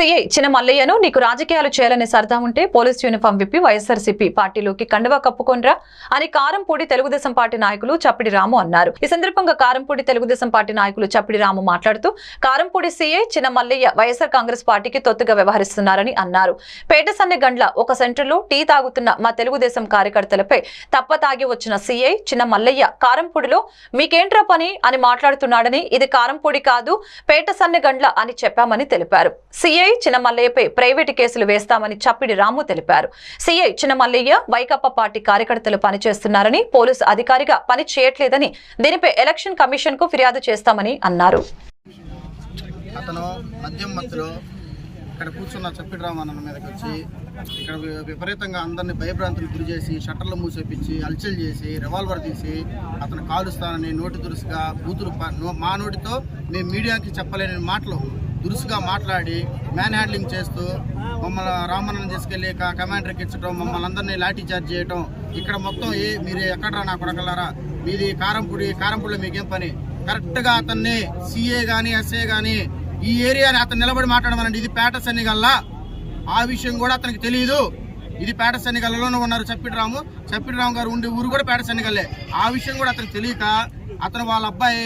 CI చిన్న మల్లయ్యను నీకు రాజకీయాలు చేయాలనే సరదా ఉంటే పోలీస్ యూనిఫామ్ విప్పి వైఎస్ఆర్సీపీ పార్టీలోకి కండువా కప్పుకొనరా అని కారంపూడి తెలుగుదేశం పార్టీ నాయకులు చప్పిడి రాము అన్నారు. ఈ సందర్భంగా కారంపూడి తెలుగుదేశం పార్టీ నాయకులు చప్పిడి రాము మాట్లాడుతూ కారంపూడి సిఐ చిన్న మల్లయ్య వైఎస్ఆర్ కాంగ్రెస్ పార్టీకి తొత్తుగా వ్యవహరిస్తున్నారని అన్నారు. పేట సన్నె గండ్ల ఒక సెంటర్లో టీ తాగుతున్న మా తెలుగుదేశం కార్యకర్తలపై తప్ప తాగి వచ్చిన సీఐ చిన్న మల్లయ్య కారంపూడిలో మీకేంట్రా పని? అని మాట్లాడుతున్నాడని ఇది కారంపూడి కాదు పేట సన్నె గండ్ల అని చెప్పామని తెలిపారు. సీఐ చిన్న చిన్నమల్లయ్యపై ప్రైవేటు కేసులు వేస్తామని చప్పిడి రాము తెలిపారు. సీఐ చిన్నమల్లయ్య వైకప్ప పార్టీ కార్యకర్తలు పనిచేస్తున్నారని పోలీసు అధికారిగా పని చేయట్లేదని దీనిపై ఎలక్షన్ కమిషన్కు ఫిర్యాదు చేస్తామని అన్నారు. అతను ఇక్కడ కూర్చున్న చప్పిడి రామన్న మీదకి వచ్చి ఇక్కడ విపరీతంగా అందరినీ భయభ్రాంతులకు గురి చేసి షట్టర్లు మూసేపించి అల్చల్ చేసి రివాల్వర్ తీసి అతను కాలుస్తానని నోటి దురుసుగా బూతులు మా నోటితో మేము మీడియాకి చెప్పలేని మాటలు దురుసుగా మాట్లాడి మ్యాన్ హ్యాండ్లింగ్ చేస్తూ మమ్మల్ని రామన్నను తీసుకెళ్ళి కమాండర్కి ఇచ్చడం మమ్మల్ని అందరినీ లాఠీ చార్జ్ చేయడం ఇక్కడ మొత్తం ఏ మీరు ఎక్కడరా నా కొడకలారా మీది కారంపూడి కారంపూడిలో మీకేం పని? కరెక్ట్గా అతన్ని సీఏ కానీ ఎస్ఏ కానీ ఈ ఏరియాని అతను నిలబడి మాట్లాడమనండి. ఇది పేట సన్నిగల్లా ఆ విషయం కూడా అతనికి తెలియదు ఇది పేట సన్నిగల్లోనే ఉన్నారు చప్పిడి రాము గారు ఉండే ఊరు కూడా పేట సన్నిగల్లే ఆ విషయం కూడా అతనికి తెలియక అతను వాళ్ళ అబ్బాయి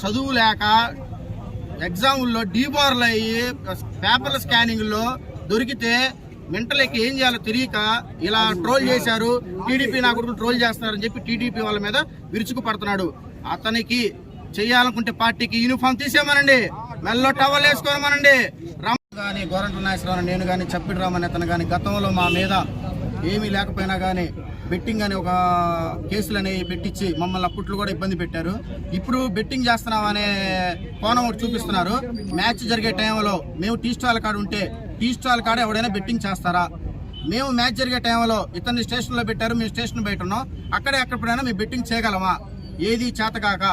చదువు లేక ఎగ్జాముల్లో డీబార్లు అయ్యి పేపర్ల స్కానింగ్లో దొరికితే మెంటలకి ఏం చేయాలో తెలియక ఇలా ట్రోల్ చేశారు. టీడీపీ నా కొడుకు ట్రోల్ చేస్తున్నారని చెప్పి టీడీపీ వాళ్ళ మీద విరుచుకు పడుతున్నాడు అతనికి చేయాలనుకుంటే పార్టీకి యూనిఫామ్ తీసేమనండి మెల్లో టవల్ వేసుకోమనండి. రామ్ కానీ గోరంట నాగేశ్వరరావు నేను కానీ చెప్పిడు రామని అతను కానీ గతంలో మా మీద ఏమీ లేకపోయినా కానీ బెట్టింగ్ అనే ఒక కేసులు అనేవి పెట్టించి మమ్మల్ని అప్పట్లో కూడా ఇబ్బంది పెట్టారు. ఇప్పుడు బెట్టింగ్ చేస్తున్నాం అనే కోణం ఒకటి చూపిస్తున్నారు. మ్యాచ్ జరిగే టైంలో మేము టీ స్టాల్ కాడ ఉంటే టీ స్టాల్ కాడ ఎవడైనా బెట్టింగ్ చేస్తారా? మేము మ్యాచ్ జరిగే టైంలో ఇతన్ని స్టేషన్లో పెట్టారు మేము స్టేషన్ బయట ఉన్నాం. అక్కడే ఎక్కడైనా మేము బెట్టింగ్ చేయగలమా? ఏది చేతకాక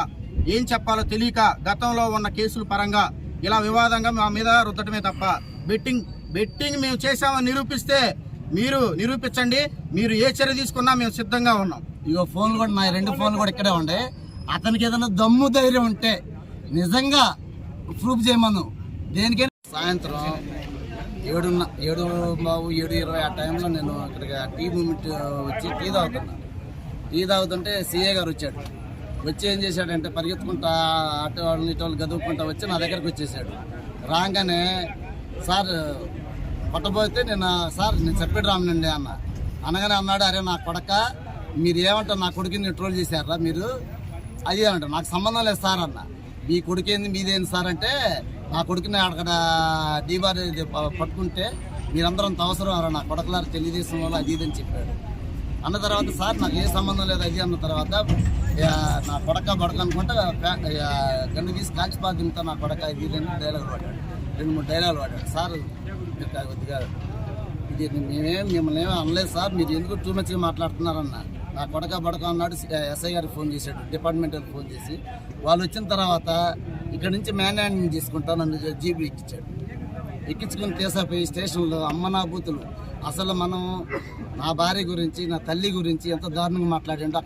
ఏం చెప్పాలో తెలియక గతంలో ఉన్న కేసుల పరంగా ఇలా వివాదంగా మా మీద రుద్దటమే తప్ప బెట్టింగ్ బెట్టింగ్ మేము చేశామని నిరూపిస్తే మీరు నిరూపించండి. మీరు ఏ చర్య తీసుకున్నా మేము సిద్ధంగా ఉన్నాం. ఇగో ఫోన్లు కూడా నా రెండు ఫోన్లు కూడా ఇక్కడే ఉండే. అతనికి ఏదైనా దమ్ము ధైర్యం ఉంటే నిజంగా ప్రూఫ్ చేయమను. దేనికైనా సాయంత్రం ఏడున్న ఏడు బాబు ఏడు ఇరవై ఆ టైంలో నేను ఇక్కడికి టీ మూమెంట్ వచ్చి టీ తాగుతున్నా. టీ తాగుతుంటే సీఏ గారు వచ్చాడు. వచ్చి ఏం చేశాడంటే పరిగెత్తుకుంటా అటు వాళ్ళని ఇటు వాళ్ళు గదువుకుంటా వచ్చి నా దగ్గరకు వచ్చేసాడు. రాగానే సార్ పట్టబోతే నేను సార్ నేను చెప్పాడు రామనండి అన్న. అనగానే అన్నాడు అరే నా కొడక మీరు ఏమంటారు నా కొడుకుని ట్రోల్ చేశారా మీరు? అది ఏమంటారు నాకు సంబంధం లేదు సార్ అన్న. మీ కొడుకేంది మీదేంది సార్? అంటే నా కొడుకుని అక్కడ డీబార్ పట్టుకుంటే మీరందరూ అంత అవసరం రా నా కొడకలారు తెలియజేసిన వాళ్ళు అది ఇది అని చెప్పాడు. అన్న తర్వాత సార్ నాకు ఏ సంబంధం లేదు అది అన్న తర్వాత నా కొడక బడక అనుకుంటా గన్ను తీసి కాల్చిపా నా కొడక ఇది ఇది డైలాగ్ పడ్డాడు. రెండు మూడు డైలాగులు వాడాడు. సార్ మీరు కొద్దిగా ఇది మేమేం మిమ్మల్ని ఏమీ అనలేదు సార్ మీరు ఎందుకు టూ మచ్గా మాట్లాడుతున్నారన్న. నా కొడక బడక అన్నాడు ఎస్ఐ గారికి ఫోన్ చేశాడు డిపార్ట్మెంట్ ఫోన్ చేసి. వాళ్ళు వచ్చిన తర్వాత ఇక్కడ నుంచి మ్యాన్ తీసుకుంటా నన్ను జీబీ ఎక్కించాడు ఎక్కించుకుని తీసాపోయి స్టేషన్లో అమ్మ నా బూతులు. అసలు మనం నా భార్య గురించి నా తల్లి గురించి ఎంత దారుణంగా మాట్లాడంటే